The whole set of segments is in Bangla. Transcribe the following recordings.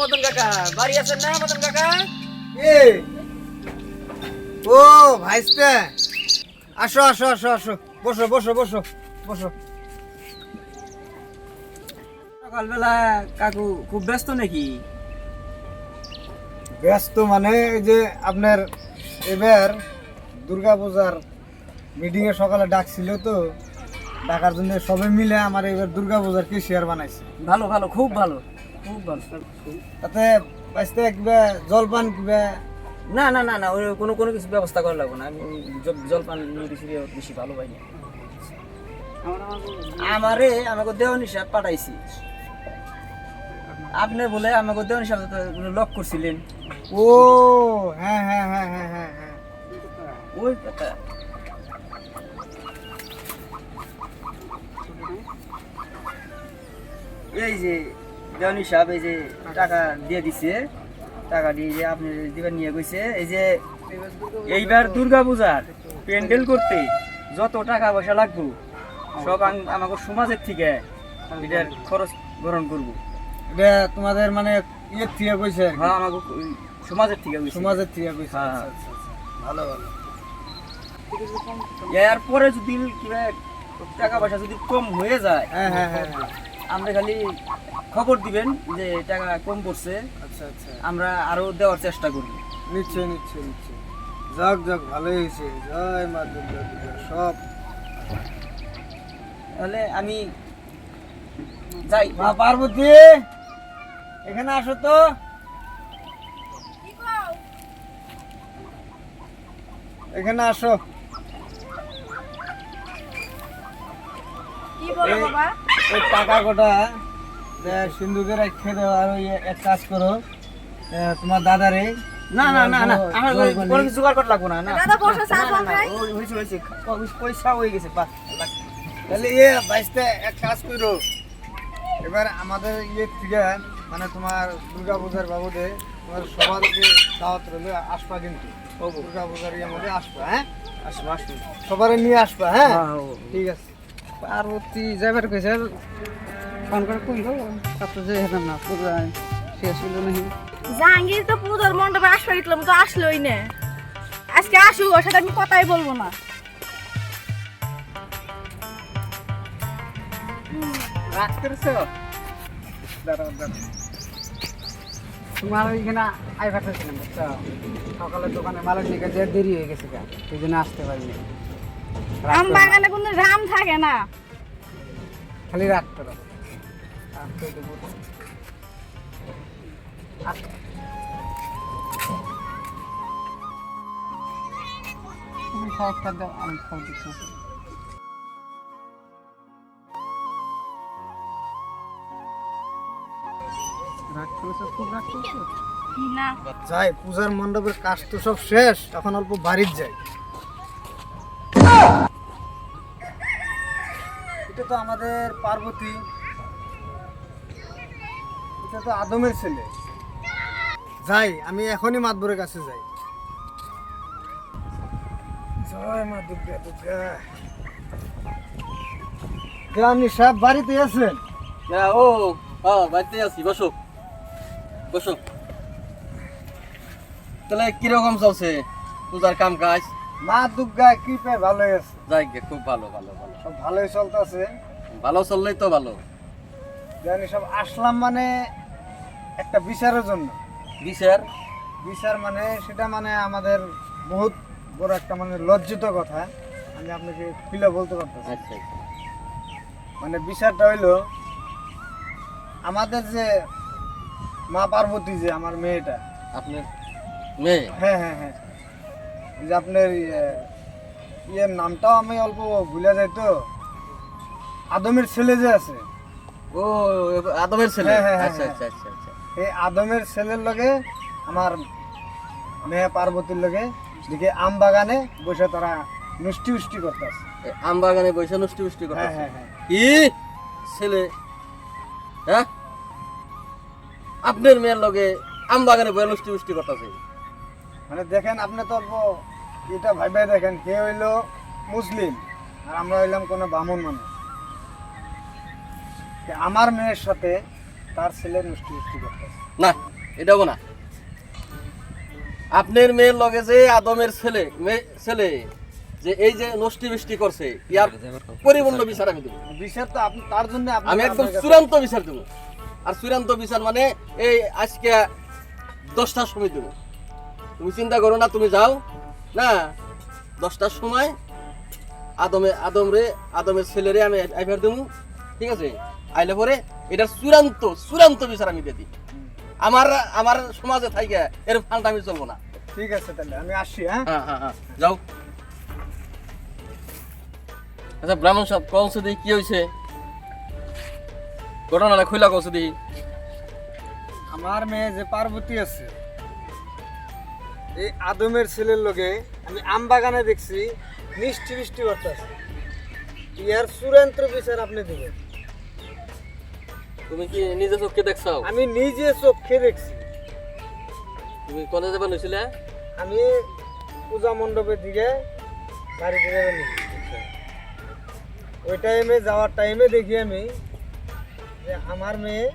মদন কাকা? বাড়ি আছেন না মদন কাকা? এ ও ভাইস্তে। আসো আসো আসো আসো। বসো বসো বসো বসো। সকালবেলা কাকু খুব ব্যস্ত নাকি? ব্যস্ত মানে এই যে আপনার এবার দুর্গা পূজার মিটিং এ সকালে ডাকছিল তো ডাকার জন্য সবাই মিলে আমার এবার দুর্গা পূজার কি শেয়ার বানাইছে। ভালো ভালো খুব ভালো। তাতে বাইসতে কিবা জলপান কিবা? না না না না ওই কোনো কোনো কিছু ব্যবস্থা করা লাগবে না। আমি জলপান মুড়ি বেশি ভালো পাই না আমারে আমাকে দেওয়ান হিসাব পাঠাইছি। আপনি বলে আমাকে দেওয়ান হিসাব লক করছিলেন ও হ্যাঁ হ্যাঁ হ্যাঁ হ্যাঁ হ্যাঁ হ্যাঁ ওই কথা এই যে দেওয়ানি সাহেব এই যে টাকা দিয়ে দিছে টাকা দিয়ে যে আপনি দিবেন নিয়ে গেছে এই যে এইবার দুর্গা পূজার প্যান্ডেল করতে যত টাকা পয়সা লাগবে সব আম- আমাকে সমাজের থেকে এটার খরচ গ্রহণ করব এটা তোমাদের মানে ইয়ে থেকে কইছে হ্যাঁ আমাকে সমাজের থেকে কইছে। সমাজের থেকে কইছে হ্যাঁ। আচ্ছা, আচ্ছা, আচ্ছা। ভালো ভালো এরপরে যদি কিবা টাকা পয়সা যদি কম হয়ে যায় হ্যাঁ হ্যাঁ হ্যাঁ হ্যাঁ। আমরা খালি খবর দিবেন যে টাকা কম পড়ছে। আচ্ছা আচ্ছা। আমরা আরও দেওয়ার চেষ্টা করব। নিশ্চয় নিশ্চয় নিশ্চয় যাক যাক ভালোই হয়েছে। জয় মা দুর্গা সব। তাহলে আমি যাই। মা পার্বতী এখানে আসো তো। এখানে আসো। কি বলো বাবা? এই টাকা কটা? সিন্ধুকে রেখে দাও আর ওই এক কাজ করো। এ, তোমার দাদারে না না না না আমার কোনো কিছু জোগাড় করা লাগবো না না। দাদা বসো, চা খাও হয়েছে। হয়েছে পয়সা হয়ে গেছে বাস তাহলে ইয়ে বাইশটা এক কাজ করো। এবার আমাদের ইয়ে থেকে মানে তোমার দুর্গা পূজার বাবদে তোমার সবারকে দাওয়াত রইল আসবা কিন্তু। দুর্গা পূজার ইয়ে মধ্যে আসবা হ্যাঁ? আসুন আসুন সবারে নিয়ে আসবা হ্যাঁ? হ্যাঁ, ঠিক আছে। পার্বতী যাবার কইছে? ফোন করে তারপর যে হেলাম না পুরো শেষ হইল নাকি জাহাঙ্গীর তো পুজোর মণ্ডপে আসবে দিলাম তো আসলোই না। আজকে আসুক ওর সাথে আমি কথাই বলব না। রাত করেছ দাঁড়াও দাঁড়াও। তোমার ওইখানে আই পাঠাচ্ছিলাম বুঝছ? সকালে দোকানে মালিক যে দেরি হয়ে গেছে গা জন্য আসতে পারিনি। রাত আম বাগানে কোনো রাম থাকে না। খালি রাত করো। খাওয়া দাও আমি খাওয়া দিচ্ছি। যাই পূজার মণ্ডপের কাজ তো সব শেষ এখন অল্প বাড়ির যাই। এটা তো আমাদের পার্বতী। এটা তো আদমের ছেলে। যাই আমি এখনই মাতবরের কাছে যাই। জয় মা দুর্গা দুর্গা। দেওয়ানি সাহেব বাড়িতে আছেন? হ্যাঁ, ও হ্যাঁ বাড়িতে আছি বসো। বসো। তাহলে কীরকম চলছে পূজার কাম কাজ মা দুর্গা কি পেয়ে ভালোই আছে। যাই গে খুব ভালো ভালো ভালো। সব ভালোই চলতেছে। ভালো চললেই তো ভালো। জানি সব আসলাম মানে একটা বিচারের জন্য। বিচার? বিচার মানে সেটা মানে আমাদের বহুত বড় একটা মানে লজ্জিত কথা। আমি আপনাকে খুলে বলতে পারতেছি। আচ্ছা আচ্ছা। মানে বিচারটা হইল আমাদের যে মা পার্বতী যে আমার মেয়েটা। আপনার মেয়ে? হ্যাঁ হ্যাঁ হ্যাঁ। যে আপনার ইয়ে ইয়ের নামটাও আমি অল্প ভুলে যাই তো। আদমের ছেলে যে আছে। ও আদমের ছেলে? হ্যাঁ, হ্যাঁ, হ্যাঁ, আচ্ছা। আচ্ছা আচ্ছা আচ্ছা। এই আদমের ছেলের লগে আমার মেয়ে পার্বতীর লগে দিকে আম বাগানে বসে তারা উষ্টি করতেছে। আম বাগানে বসে নষ্টি উষ্টি করতেছে? কি ছেলে। হ্যাঁ? আপনার মেয়ের লগে আম বাগানে বসে নষ্টি উষ্টি করতেছে? মানে দেখেন আপনি তো এটা ভাইবে দেখেন কে হইল মুসলিম আর আমরা হইলাম কোনো বামন মানুষ। আমার মেয়ের সাথে তার ছেলের মিষ্টি মিষ্টি করতেছে না এটা হব না। আপনার মেয়ের লগে যে আদমের ছেলে মেয়ে ছেলে যে এই যে নষ্টি বৃষ্টি করছে ইয়ার পরিপূর্ণ বিচার আমি দেবো। বিচার তো আপনি তার জন্য আমি একদম চূড়ান্ত বিচার দেবো। আর চূড়ান্ত বিচার মানে এই আজকে দশটার সময় দেবো। তুমি চিন্তা করো না তুমি যাও। না দশটার সময় আদমে আদম রে আদমের ছেলেরে আমি আইভার দেবো। ঠিক আছে? আইলে পরে এটার চূড়ান্ত চূড়ান্ত বিচার আমি দিয়ে আমার আমার সমাজে থাইকে এর ফান্ড আমি চলবো না। ঠিক আছে তাহলে আমি আসি হ্যাঁ? হ্যাঁ হ্যাঁ হ্যাঁ যাও। আচ্ছা ব্রাহ্মণ সব কৌশ দিই কি হয়েছে ঘটনাটা কৌশ দিই আমার মেয়ে যে পার্বতী আছে এই আদমের ছেলের লগে আমি আম বাগানে দেখছি মিষ্টি মিষ্টি করতেছে ইয়ার চূড়ান্ত বিচার আপনি দিবেন। তুমি কি নিজে চোখকে দেখছ আমি নিজে চোখে দেখছি। তুমি কলেজে যাবে নইছিলে? আমি পূজা মণ্ডপের দিকে গাড়িতে যাবেন ওই টাইমে যাওয়ার টাইমে দেখি আমি যে আমার মেয়ে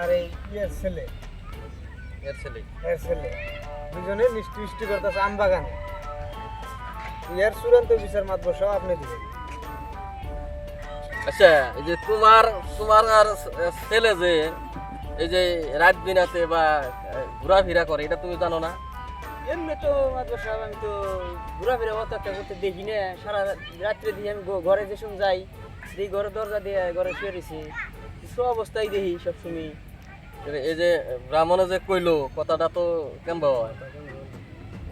আর এই ইয়ের ছেলে। এর ছেলে। এর ছেলে। দুজনে মিষ্টি মিষ্টি করতেছে আম বাগানে। ইয়ার চূড়ান্ত বিচার মাত্র সব আপনি দিবেন। আচ্ছা এই যে তোমার তোমার আর ছেলে যে এই যে রাত দিনাতে বা ঘোরাফেরা করে এটা তুমি জানো না? এমনি তো মাত্র সাহেব আমি তো ঘোরাফেরা অত একটা করতে দেখি না। সারা রাত্রে দিয়ে আমি ঘরে যে সময় যাই দেখি ঘরের দরজা দিয়ে ঘরে শুয়ে রয়েছি সব অবস্থায় দেখি সবসময় এই যে ব্রাহ্মণে যে কইলো কথাটা তো কেমন হয়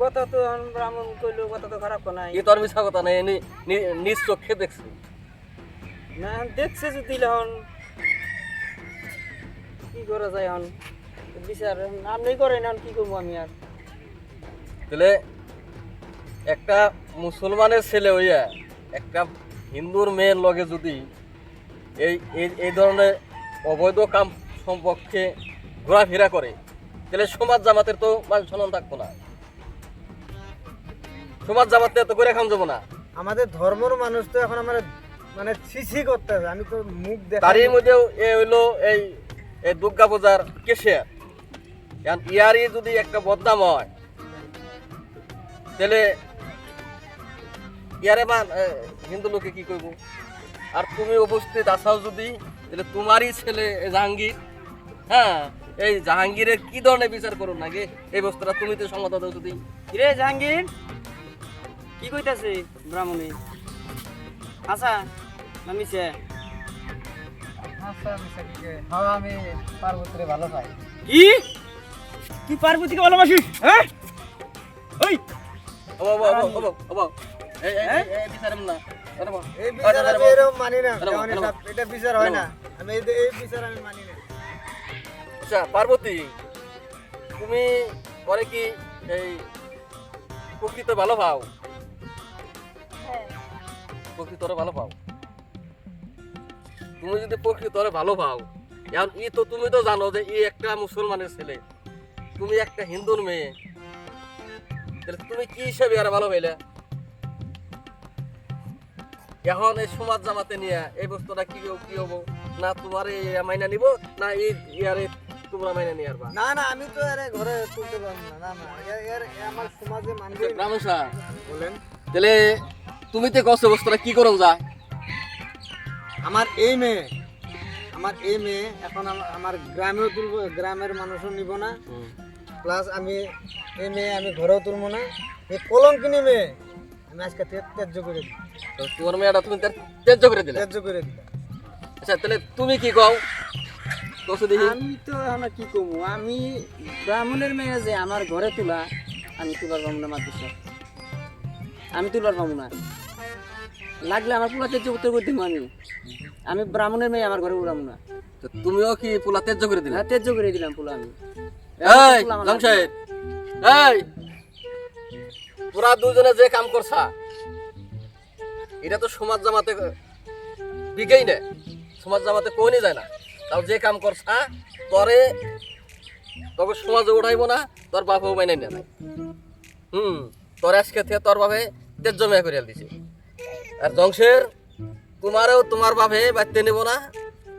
কথা তো ব্রাহ্মণ কইলো কথা তো খারাপ নাই। এ তোর মিছা কথা নেই নি- নি- নিজ চোখে দেখছি। না দেখছে যদি কি করা যায় এখন বিচার আপনি করেন এখন কি করব আমি আর? তাহলে একটা মুসলমানের ছেলে হইয়া একটা হিন্দুর মেয়ের লগে যদি এই এই- এই ধরনের অবৈধ কাম সম্পর্কে ঘোরাফেরা করে তাহলে সমাজ জামাতের তো মান সম্মান থাকব না। সমাজ জামাতে তো করে খাম যাব না। আমাদের ধর্মর মানুষ তো এখন আমার মানে ছিছি করতেছে আমি তো মুখ দেখা তারই মধ্যেও এ হইল এই এই দুর্গা পূজার কেশিয়ার এখন ইয়ারই যদি একটা বদনাম হয় তাহলে ইয়ারে মান হিন্দু লোকে কি করব আর তুমি উপস্থিত আসাও যদি তাহলে তোমারই ছেলে জাহাঙ্গীর। হ্যাঁ এই জাহাঙ্গীরের কি ধরনের বিচার করুন নাকি? এই বস্তুটা তুমি তো সমাধান দাও যদি। রে জাহাঙ্গীর? কি কইতাছে ব্রাহ্মণী? আচ্ছা আচ্ছা হ্যাঁ আমি পার্বতীরে ভালো পাই কি? তুই পার্বতীকে ভালোবাসিস? হ্যাঁ? ওই! ওবা ওবা ওবা ওবা ওবা এই এই, এই এই বিচারম না এই বিচার আমি এরকম মানি না। এটা বিচার হয় না। আমি এই এই বিচার আমি মানি না। আচ্ছা পার্বতী তুমি পরে কি এই প্রকৃত ভালো পাও? প্রকৃতরে ভালো পাও? তুমি যদি প্রকৃতরে ভালো পাও। এখন ই তো তুমি তো জানো যে ই একটা মুসলমানের ছেলে। তুমি একটা হিন্দুর মেয়ে। তাহলে তুমি কি হিসাবে আর ভালো পাইলে? এখন এই সমাজ জামাতে নিয়ে এই বস্তুটা কি কি হব? না তোমার এই মাইনা নিব না এই ইয়ারে তোমরা মাইনা নিয়ে আরবা না না আমি তো আরে ঘরে তুলতে পারব না না না। এর আমার সমাজে না। ব্রাহ্মণ বলেন। তাহলে তুমি তো কষ্ট বস্তুটা কি করো যা? আমার এই মেয়ে আমার এই মেয়ে এখন আমার- আমার গ্রামেও তুলবো গ্রামের মানুষও নিব না। প্লাস আমি এই মেয়ে আমি ঘরেও তুলবো না। এই কলঙ্কিনী মেয়ে আমি আজকে তে- ত্যায্য করে দিই তোমার মেয়েটা তুমি ত্যায্য করে দিলে? ত্যায্য করে দিলাম। আচ্ছা তাহলে তুমি কি কও? আমি তো এখন কি করব আমি ব্রাহ্মণের মেয়ে যে আমার ঘরে তোলা আমি তোলার পাবো না মাদ্রাসা আমি তোলার পাবো না লাগলে আমার পোলা তেজ্য উত্তর করে দিব আমি। আমি ব্রাহ্মণের মেয়ে আমার ঘরে উড়াবো না। তো তুমিও কি পোলা ত্যায্য করে দিলে? হ্যাঁ তেজ্য করে দিলাম পোলা আমি। এই জামশেদ এই তোরা দুজনে যে কাম করছা এটা তো সমাজ জামাতে বিকেই না সমাজ জামাতে কোনই যায় না। তাও যে কাম করছা তরে তবে সমাজে উঠাইব না তোর বাপও মাইনে নেয় নাই। হুম তোর আজকে থেকে তোর বাপে তেজ্য মেয়ে করিয়া দিছে। আর জংশের তোমারও তোমার বাপে বাড়তে নেব না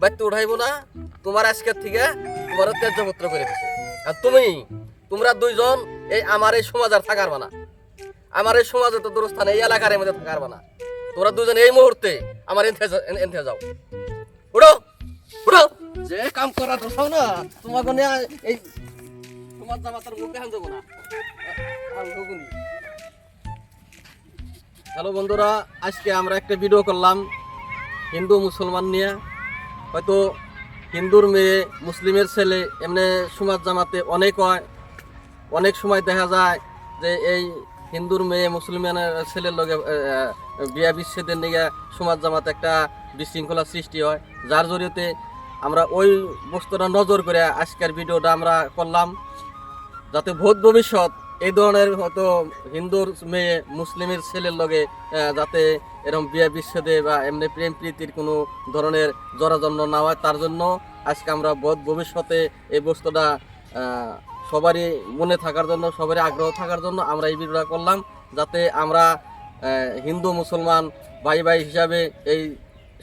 বাড়তে উঠাইব না তোমার আজকের থেকে তোমার ত্যায্যপত্র করে দিছে আর তুমি তোমরা দুইজন এই আমার এই সমাজ আর থাকার বানা আমার এই সমাজে তো দূরস্থানে এই এলাকার মধ্যে থাকার বানা তোমরা দুজন এই মুহূর্তে আমার এনথে যাও উঠো উঠো যে কাম করা তো সব না তোমাকে এই তোমার জামাতার মুখে হান না দেবো নি। হ্যালো বন্ধুরা, আজকে আমরা একটা ভিডিও করলাম হিন্দু মুসলমান নিয়ে। হয়তো হিন্দুর মেয়ে, মুসলিমের ছেলে, এমনি সমাজ জামাতে অনেক হয়। অনেক সময় দেখা যায় যে এই হিন্দুর মেয়ে মুসলমানের ছেলের লগে বিয়া বিচ্ছেদের নিয়ে সমাজ জামাতে একটা বিশৃঙ্খলা সৃষ্টি হয়। যার জড়িয়তে আমরা ওই বস্তুটা নজর করে আজকের ভিডিওটা আমরা করলাম। যাতে ভোট ভবিষ্যৎ এই ধরনের হয়তো হিন্দুর মেয়ে, মুসলিমের ছেলের লগে যাতে এরকম বিয়ে বিচ্ছেদে বা এমনি প্রেম প্রীতির কোনো ধরনের জরাজন্য না হয়, তার জন্য আজকে আমরা বোধ ভবিষ্যতে এই বস্তুটা সবারই মনে থাকার জন্য, সবারই আগ্রহ থাকার জন্য আমরা এই ভিডিওটা করলাম, যাতে আমরা হিন্দু, মুসলমান ভাই ভাই হিসাবে এই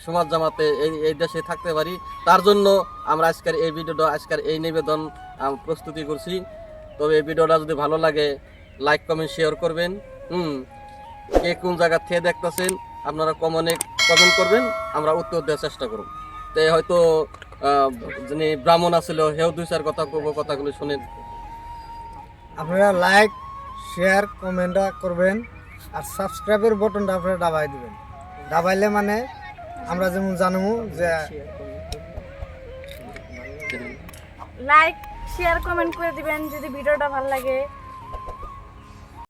সমাজ জামাতে, এই এই দেশে থাকতে পারি। তার জন্য আমরা আজকের এই ভিডিওটা, আজকের এই নিবেদন প্রস্তুতি করছি। তবে এই ভিডিওটা যদি ভালো লাগে লাইক কমেন্ট শেয়ার করবেন। হুম কে কোন জায়গা থেকে দেখতেছেন আপনারা কমনে কমেন্ট করবেন আমরা উত্তর দেওয়ার চেষ্টা করব। তো হয়তো যিনি ব্রাহ্মণ আছিল হেও দুই চার কথা কব কথাগুলো শুনেন। আপনারা লাইক শেয়ার কমেন্ট করবেন আর সাবস্ক্রাইবের বটনটা আপনারা দাবাই দিবেন। দাবাইলে মানে আমরা যেমন জানব যে লাইক শেয়ার কমেন্ট করে দিবেন যদি ভিডিওটা ভালো লাগে।